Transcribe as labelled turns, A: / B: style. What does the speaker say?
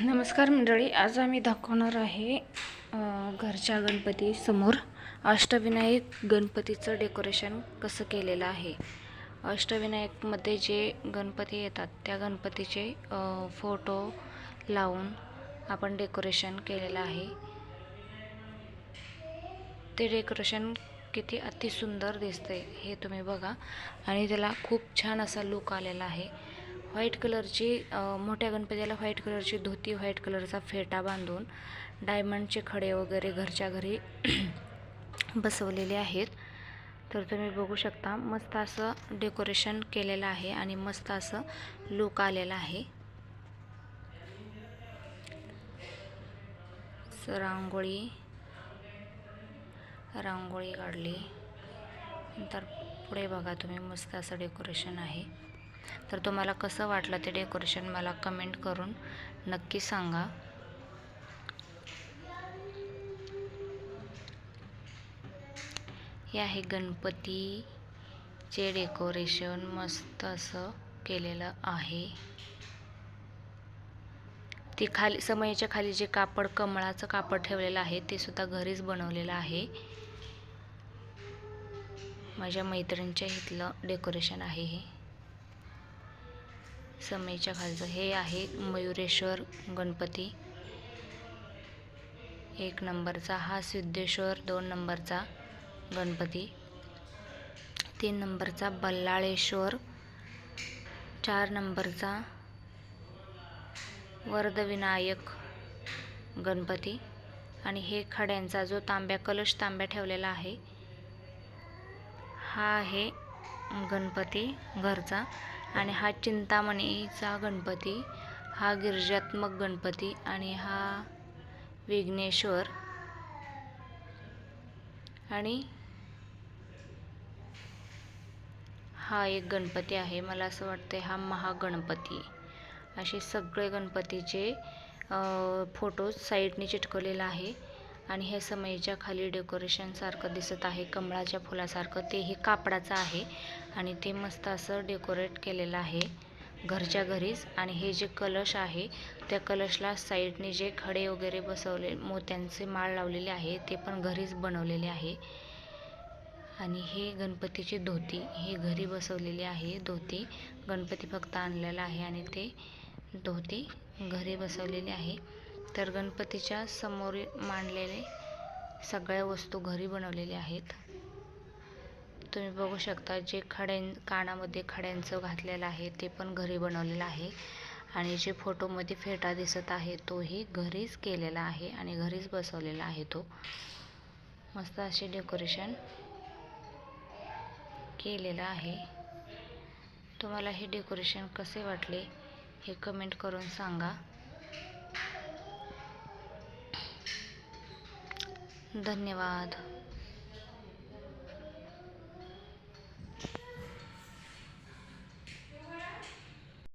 A: नमस्कार मंडळी आज आम्ही दाखवणार आहे घरच्या गणपतीसमोर अष्टविनायक गणपतीचं डेकोरेशन कसं केलेलं आहे. अष्टविनायकमध्ये जे गणपती येतात त्या गणपतीचे फोटो लावून आपण डेकोरेशन केलेलं आहे. ते डेकोरेशन किती अतिसुंदर दिसते हे तुम्ही बघा. आणि त्याला खूप छान असा लुक आलेला आहे. व्हाईट कलरची मोठ्या गणपतीला व्हाईट कलरची धोती व्हाईट कलरचा फेटा बांधून डायमंडचे खडे वगैरे घरच्या घरी बसवलेले आहेत. तर तुम्ही बघू शकता मस्त असं डेकोरेशन केलेलं आहे आणि मस्त असं लुक आलेला आहे. रांगोळी रांगोळी काढली. नंतर पुढे बघा तुम्ही मस्त असं डेकोरेशन आहे. तर तुम्हाला कसं वाटलं ते डेकोरेशन मला कमेंट करून नक्की सांगा. हे आहे गणपतीचे डेकोरेशन मस्त असं केलेलं आहे. ती खाली समयाच्या खाली जे कापड कमळाचं कापड ठेवलेलं आहे ते सुद्धा घरीच बनवलेलं आहे. माझ्या मैत्रिणीच्या इथलं डेकोरेशन आहे हे. समईच्या खालचं. हे आहे मयुरेश्वर गणपती. एक नंबरचा हा सिद्धेश्वर दोन नंबरचा गणपती. तीन नंबरचा बल्लाळेश्वर. चार नंबरचा वर्धविनायक गणपती. आणि हे खड्यांचा जो तांब्या कलश तांब्या ठेवलेला आहे हा आहे गणपती घरचा. आणि हा चिंतामणीचा गणपती हा गिरजात्मक गणपती आणि हा विघ्नेश्वर. आणि हा एक गणपती आहे. मला असं वाटतं हा महागणपती. असे सगळे गणपतीचे फोटोज साईडने चिटकवलेला आहे. आणि हे समईच्या खाली डेकोरेशन सारखं दिसत आहे कमळाच्या फुलासारखं. तेही कापडाचं आहे आणि ते मस्त असं डेकोरेट केलेलं आहे घरच्या घरीच. आणि हे जे कलश आहे त्या कलशला साईडने जे खडे वगैरे बसवले मोत्यांचे माळ लावलेले आहे ते पण घरीच बनवलेले आहे. आणि हे गणपतीची धोती हे घरी बसवलेली आहे धोती. गणपती फक्त आणलेला आहे आणि ते धोती घरी बसवलेली आहे. तर गणपतीच्या समोर मांडलेले सगळ्या वस्तू घरी बनवलेल्या आहेत. तुम्ही बघू शकता जे खड्यां कानामध्ये खड्यांचं घातलेलं आहे ते पण घरी बनवलेलं आहे. आणि जे फोटोमध्ये फेटा दिसत आहे तोही घरीच केलेला आहे आणि घरीच बसवलेला आहे तो. मस्त असे डेकोरेशन केलेलं आहे. तुम्हाला हे डेकोरेशन कसे वाटले हे कमेंट करून सांगा. धन्यवाद.